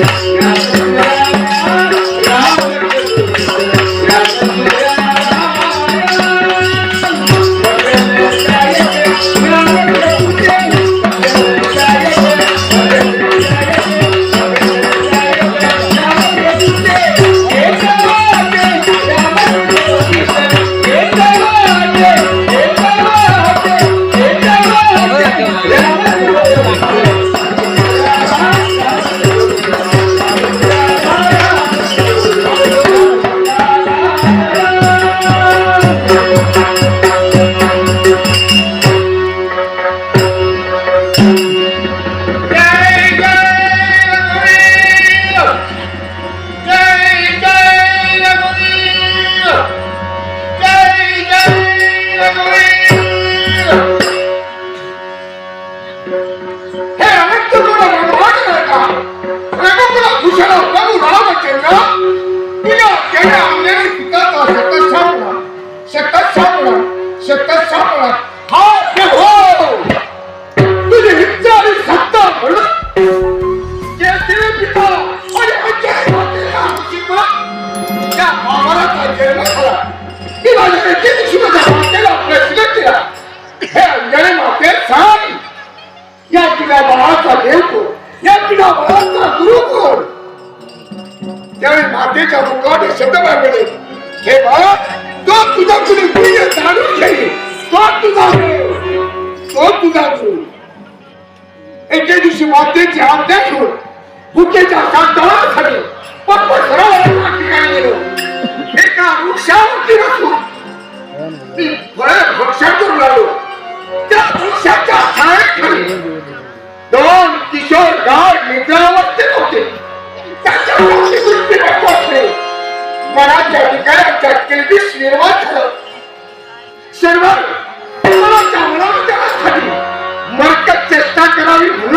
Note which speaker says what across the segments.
Speaker 1: Thank you. एका वृक्षावरती मी फळे भक्षण लागलो त्या वृक्षाच्या दोन किशोर गाड मित्रावरती होते मनाच्या विकाराच्या किलबिश निर्माण झालं. सर्व मनाच्या मनाच्या मरकत चेष्टा करावी म्हणून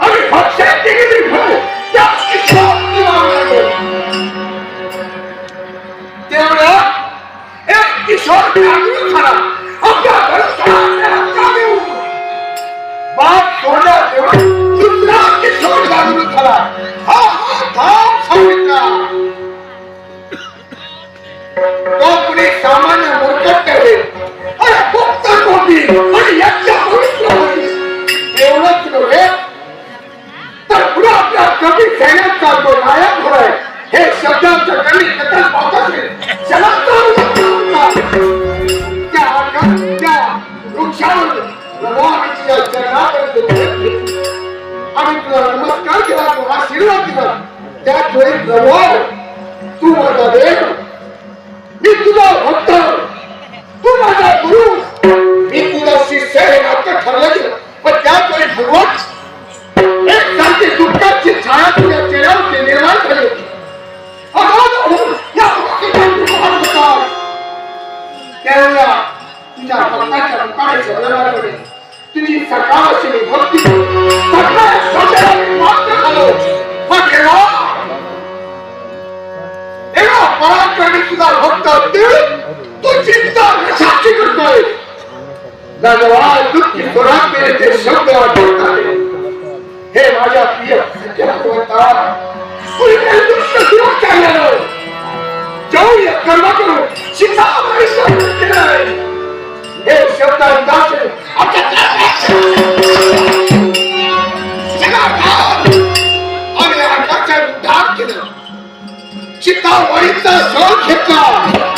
Speaker 1: आणि भक्षण केलेली म्हणून त्या किशोर एक किशोर जागृत झाला आपल्या घरच्या कामे उठून बाप सोडला तेव्हा दुसरा किशोर जागृत झाला हा हा धाम सांगितला तो कुणी सामान्य मूर्खट नव्हे अरे फक्त कोटी आणि याच्या पवित्र होती एवढंच नव्हे तर पुढे आपल्या कवी सैन्याचा तो नायक होय हे शब्दांचं कमी कथन पाहत असेल त्या भगवानाची आणि तुला नमस्कार केला तो आशीर्वाद दिला त्याच वेळी प्रभू तू माझा देव मी तुझा भक्त भगवान दुःखी स्वरात मेरे ते शब्द आठवत आले हे। माझ्या प्रिय सज्जनत्वता कुणी काही दुष्ट सुरू केलेलं जाऊया कर्म करू शिक्षा केलंय हे। शब्द अंदाज आणि आकाच्या उद्धार केलं सीतावळीचा शोध घेतला आणि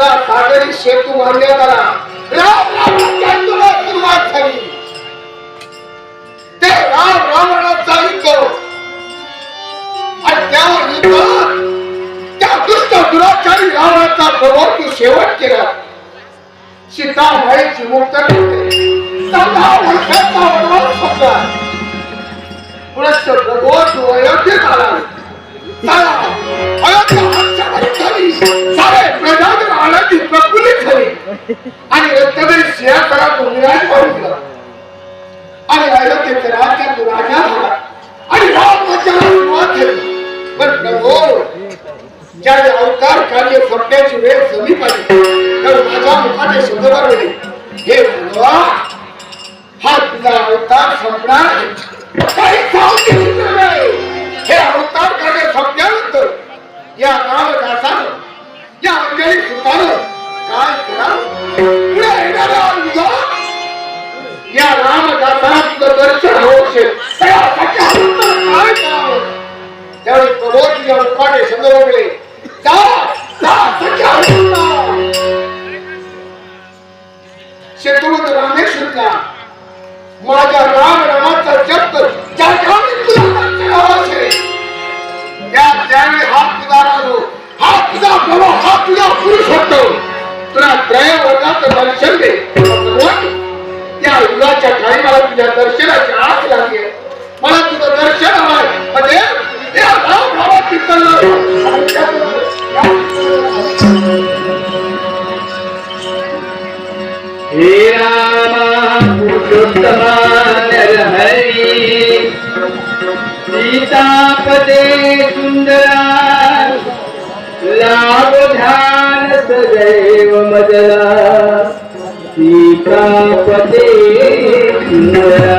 Speaker 1: त्यांचा सागरी सेतू बांधण्यात आला. राम सुरुवात झाली. ते राम रावणाचा युद्ध आणि युद्धात त्या दुष्ट दुराचारी रावणाचा प्रभाव तू शेवट केला. सीता माईची मुक्त केली वर्षाचा वनवास अयोध्येत आला अयोध्या. आणि रत्नगिरी सिंहासनातून विराजमान पाहिला आणि अयोध्येच्या राज्यात राजा झाला आणि राम राज्याला पण प्रभू ज्यावेळी अवतार कार्य संपण्याची वेळ समीप आली तर माझ्या मुखाने शब्द बरवले हे भगवा हा तुझा अवतार संपणार काही सावधी हे अवतार कार्य संपल्यानंतर या रामदासानं या अंजली सुतानं काय करावं पुढे येणाऱ्या युगात या रामदासांचं दर्शन होते असेल त्यासाठी अवतार काय करावं त्यावेळी शब्द जा जा सख्या रामेश्वरला माझ्या तुला त्रय वर्गाचं दर्शन दे त्या युगाच्या ठाई मला तुझ्या दर्शनाची आस लागली. मला तुझं दर्शन हवंय. म्हणजे या राम नामाची
Speaker 2: हे रामा पुरुषोत्तमा सदैव मजला सीतापते सुंदरा।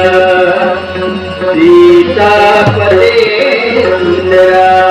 Speaker 2: सीतापते सुंदरा।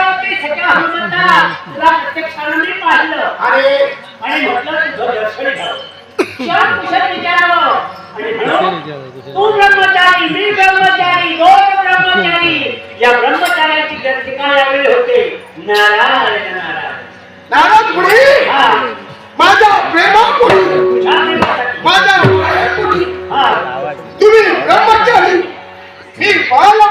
Speaker 3: प्रत्यक्षानं पाहिलं
Speaker 1: आणि
Speaker 3: आणि म्हटलं तुझं दर्शन घ्यावं क्षण कुशल विचारावं. आणि म्हणून तू ब्रह्मचारी मी ब्रह्मचारी दोन ब्रह्मचारी. या ब्रह्मचार्याची ठिकाण यावेळी होते? नारायण नारायण
Speaker 1: नारद मुनी!
Speaker 3: हा
Speaker 1: माझ्या प्रेमापुढे
Speaker 3: तुझ्या प्रेमासाठी.
Speaker 1: माझ्या मायेपुढे
Speaker 3: हा.
Speaker 1: तुम्ही ब्रह्मचारी मी बाल ब्रह्मचारी
Speaker 3: तू बाळ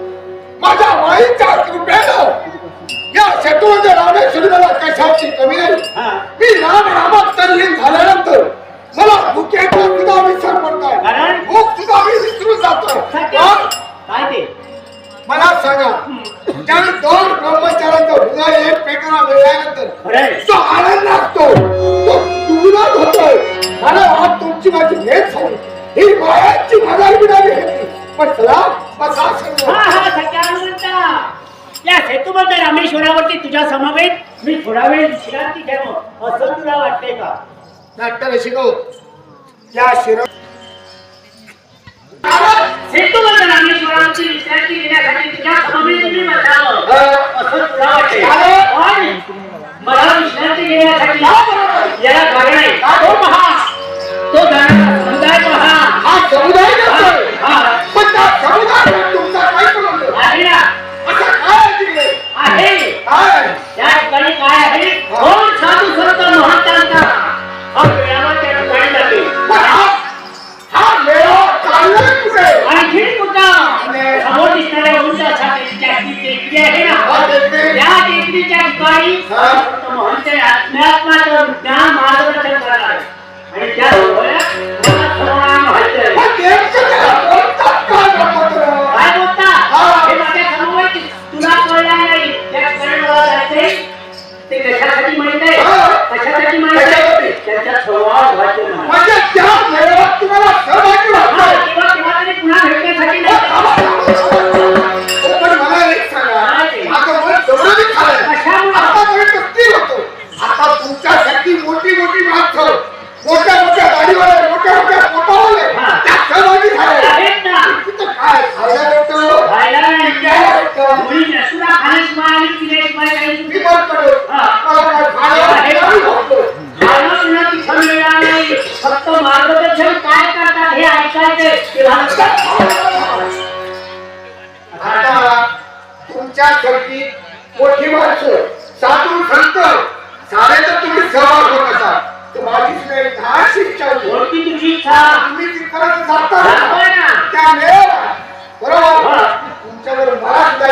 Speaker 1: माझ्या वाईच्या कृपेनं या शत्रुंज रामेश्वरी मला कशाची कमी नाही. मी राम रामात तल्लीन झाल्यानंतर मला भुकेचा सुद्धा विसर पडताय? भूक सुद्धा मी विसरून जातो
Speaker 3: काय ते?
Speaker 1: मला सांगा ज्यावेळी दोन ब्रह्मचाऱ्यांचं हृदय एक पेकाला मिळाल्यानंतर जो आनंद असतो तो दुविधात होतोय. मला आज तुमची माझी भेट झाली. ही मायाची मजाही मिळाली होती. पण चला बसा सर्व
Speaker 3: हा हा सत्यानंदा सेतुबंध रामेश्वरावरती तुझ्या समवेत मी थोडा वेळ विश्रांती घ्यावं असं तुला वाटतंय का?
Speaker 1: नाट्य शिकव या शिर
Speaker 3: रामेश्वरावरची विश्रांती घेण्यासाठी तुझ्या समवेत मी बसावं असं तुला. पण मला विश्रांती घेण्यासाठी याला कारण आहे. तो पहा तो जाणारा समुदाय पहा
Speaker 1: हा समुदाय
Speaker 3: ते कशासाठी माहीत आहे. कशासाठी माहीत आहे त्यांच्या संवाद मला.
Speaker 1: म्हणजे त्या मेळाव्यात तुम्हाला सहभागी व्हायचंय.
Speaker 3: किंवा किंवा तरी पुन्हा भेटण्यासाठी नाही
Speaker 1: पण मला एक सांगा
Speaker 3: काय ते?
Speaker 1: आता मला जवळ बी खाल्लंय.
Speaker 3: कशामुळं?
Speaker 1: आतापर्यंत स्थिर होतो आता तुमच्यासाठी मोठी मोठी माणसं मोठ्या मोठ्या गाडीवाले मोठ्या मोठ्या पोटावाले. त्या सहभागी झाले
Speaker 3: आहेत ना
Speaker 1: तिथं काय खायला भेटतं
Speaker 3: खायला नाही
Speaker 1: प्यायला भेटतं
Speaker 3: मुली नसुरा खाण्याशिवाय आणि पिण्याशिवाय काही फक्त काय करतात हे
Speaker 1: ऐकायचे तुमच्या घरची मोठी माणसं साधू संत झाले तर तुम्ही सहभाग होत असा तुम्हाला दहाची इच्छा? होती बरोबर? तुमच्यावर मला सुद्धा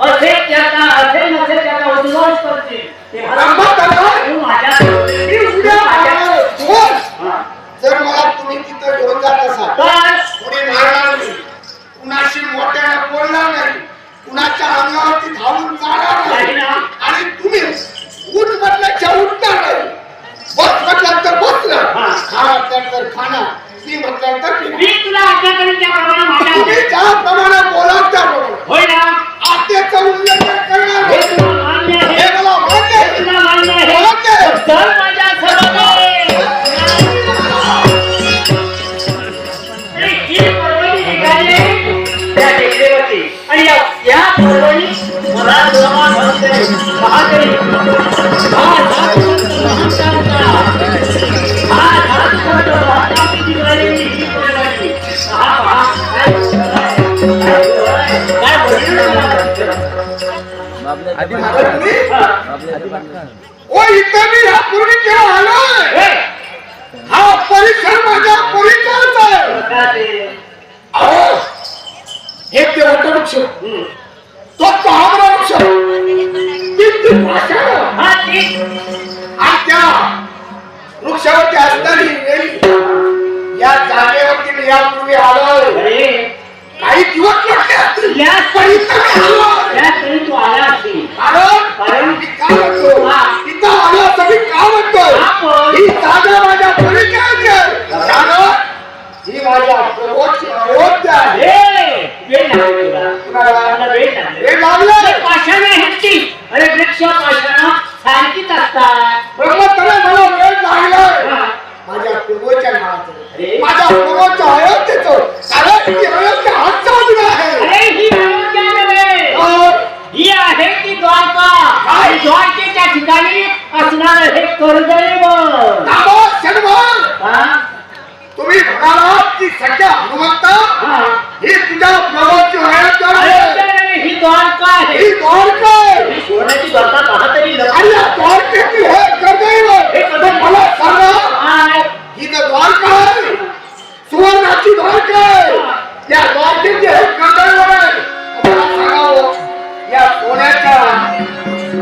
Speaker 3: असे त्याचा असे नसे त्याचा उद्ध्वस्त करशील ते
Speaker 1: ओ इथं मी ह्या पूर्वी आलोय
Speaker 3: हे,
Speaker 1: हा परिसर माझ्या परिचयाचा आहे
Speaker 3: ते.
Speaker 1: हे ते वटवृक्ष
Speaker 3: हम्म.
Speaker 1: तो वृक्ष वृक्षावरती असणारी वेली या जागेवरती मी यापूर्वी
Speaker 3: अरे,
Speaker 1: काही दिवस लागले असतील.
Speaker 3: या स्थळी तू आला असशील.
Speaker 1: कारण? मी का म्हणतो. इथं आलो असं मी का
Speaker 3: पण?
Speaker 1: ही जागा माझ्या परिचयाची कारण ही माझ्या प्रभूची अयोध्या आहे.
Speaker 3: वेळ लागली पाषाणं आहेत ती. अरे वृक्ष पाषाणं. सारखीच असतात
Speaker 1: ब्रह्मचर्य मला वेळ लागलाय
Speaker 3: हा.
Speaker 1: माझ्या पूर्वच्या नावाचं
Speaker 3: अरे.
Speaker 1: माझ्या पूर्वच्या अयोध्येचं कारण ही अयोध्या हातचा अधीन आहे
Speaker 3: अरे ही अयोध्या नव्हे.
Speaker 1: तर
Speaker 3: ही आहे ती द्वारका
Speaker 1: काय?
Speaker 3: आणि द्वारकेच्या ठिकाणी असणार हे कर्दैव
Speaker 1: शनिवार
Speaker 3: हा?
Speaker 1: तुम्ही म्हणालात की सध्या हनुमंत
Speaker 3: हा.
Speaker 1: ही तुझ्या प्रभूची अयोध्या
Speaker 3: अयोध्या ही द्वारका आहे
Speaker 1: ही द्वारका आहे
Speaker 3: ही सोन्याची द्वारका पहा तरी
Speaker 1: आणि या द्वारकेची हे कर्दैव
Speaker 3: हे कर्दैव.
Speaker 1: मला सांगा
Speaker 3: हा.
Speaker 1: ही तर द्वारका आहे सुवर्णाची द्वारका आहे या द्वारकेची हे कर्दैव आहे मला सांगावं या सोन्याच्या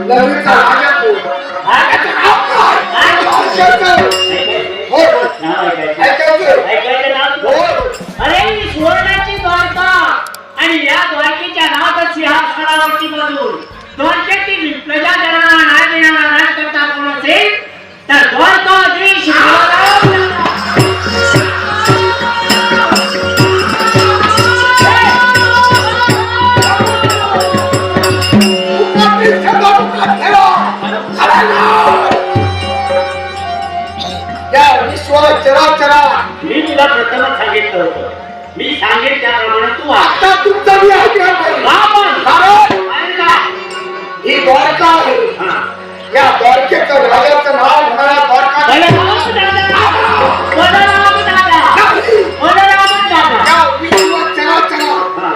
Speaker 1: लहरीचा राजा कोण
Speaker 3: हा?
Speaker 1: नाव काय? द्वारकेचं. हो
Speaker 3: ऐकायचं.
Speaker 1: ऐकायचं
Speaker 3: ऐकायचं नाव?
Speaker 1: हो
Speaker 3: अरे ही सुवर्णाची आणि या द्वारकेच्या नावात सिंहासनावरती बसून द्वारकेतील प्रजाजनांना न्याय देणारा राजकर्ता कोण असेल तर द्वारकाधीश.
Speaker 1: या विश्व चराचरा
Speaker 3: मी तुला प्रथमच सांगितलं होतं मी सांगेन त्याप्रमाणे तू.
Speaker 1: आता तुमचा मी? कारण? ही द्वारका आहे. या द्वारकेचं राजाचं नाव द्वारका
Speaker 3: हा.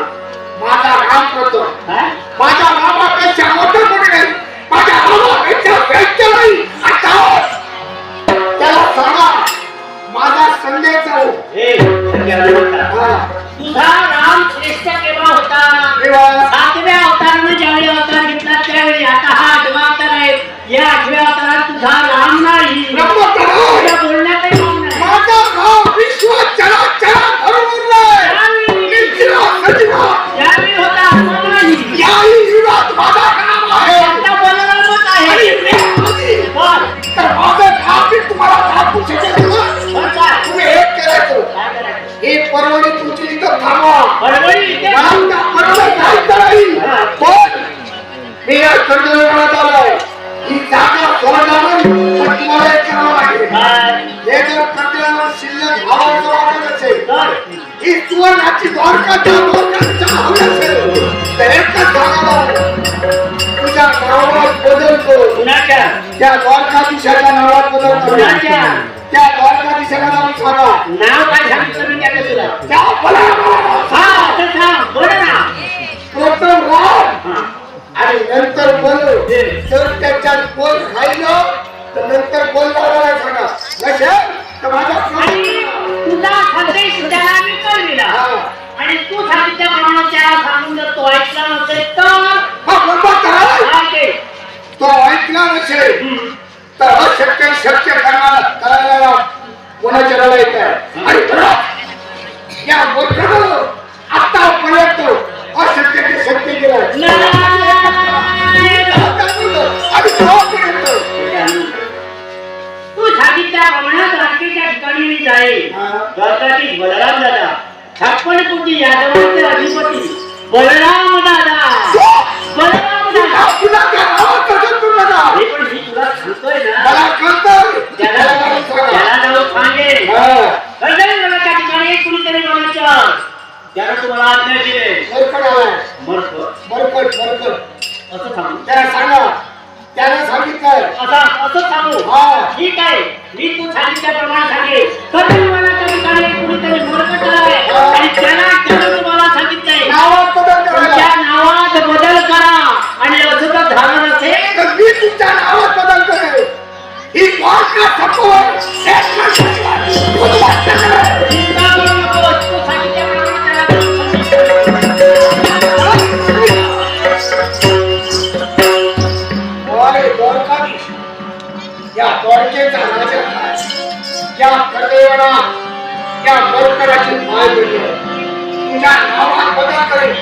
Speaker 1: माझा राम करतो
Speaker 3: काय?
Speaker 1: माझ्या रामापेक्षा मोठं कोणी नाही माझ्या रामापेक्षा श्रेष्ठ नाही आता त्याला सांगा माझा संदेश
Speaker 3: menjalankan
Speaker 1: मी या कर्जमात आलोय ही जागा सोडणार नाही. पण तुम्हाला एक करावं लागेल
Speaker 3: काय?
Speaker 1: हे जर प्रत्येकाला शिल्लक भावाचं वाटत असेल
Speaker 3: तर
Speaker 1: ही सुवर्णाची द्वारकाच्या द्वारकाच्या हवी असेल तर एकच जागा लावू. तुझ्या नावात बदलतो
Speaker 3: कुणाच्या
Speaker 1: त्या द्वारकाधीशाच्या नावात बदलतो
Speaker 3: कुणाच्या
Speaker 1: त्या द्वारकाधीशाला नाव सांगा
Speaker 3: नाव काय सांगितलं मी त्याचं तुला
Speaker 1: त्या बलारामाला
Speaker 3: हा असं सांग बोल ना
Speaker 1: प्रथम राम
Speaker 3: हा.
Speaker 1: आणि नंतर बोल. तर त्याच्यात बोल राहिलं तर नंतर बोल लावायला सांगा नसेल तर माझा
Speaker 3: आणि
Speaker 1: प्रश्न-
Speaker 3: तुझा संदेश त्याला मी कळविला. आणि तू सांगितल्याप्रमाणे त्याला सांगून जर तो ऐकला नसेल तर ते
Speaker 1: ऐकला नसेल. तर अशक्य शक्य करणारा करायला कोणाच्या रला येत आहे? आणि परत या मूर्खानं आतापर्यंत अशक्य ते शक्य केलं.
Speaker 3: तू सांगितल्याप्रमाणे द्वारकेच्या ठिकाणी मी जाईल
Speaker 1: हा.
Speaker 3: द्वारकाधीश बलराम दादा छप्पन कोटी यादवांचे अधिपती बलराम दादा बलराम दादा
Speaker 1: कर्दैवना त्या बरोबराची माय बहिणी तुझ्या नावात बदल करेल